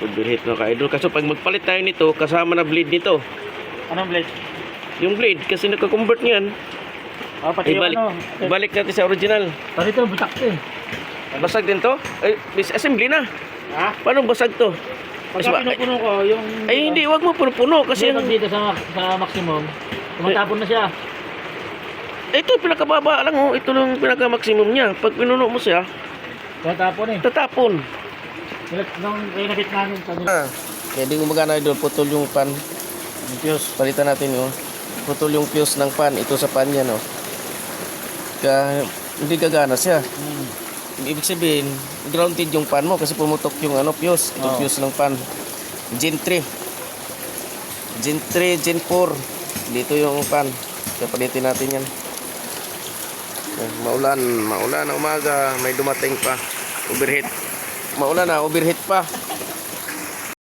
Overheat mga ka-idol. Kaso pag magpalit tayo nito, kasama na blade nito. Anong blade? Yung blade, kasi nagka-convert niyan. Oh, pati yung Ibalik, ano. ibalik natin sa original. Pati ito, butak to eh. Basag din to? Ay, disassembly na. Ha? Paano basag to? Pagka pinupuno ko, yung... Ay, hindi, wag mo puno-puno kasi yung, dito sa, sa maximum, tumatapon na siya. ito pinakababa lang oh. Ito lang pinaka-maximum niya. Pag pinuno mo siya, Tumatapon eh. tatapon. Nung kinabit namin, sabi Ah, kaya di gumagana idol, putol yung pan. Yung fuse, palitan natin yun. Putol yung fuse ng pan, ito sa pan yan, oh. Kaya hindi gagana siya. Hmm. Ibig sabihin, grounded yung pan mo kasi pumutok yung ano, fuse. Ito Oo. fuse ng pan. Gen 3. Gen 3, Gen 4. Dito yung pan. Kaya palitin natin yan. Maulan, maulan na umaga, may dumating pa. Overheat. Maulan na, overheat pa.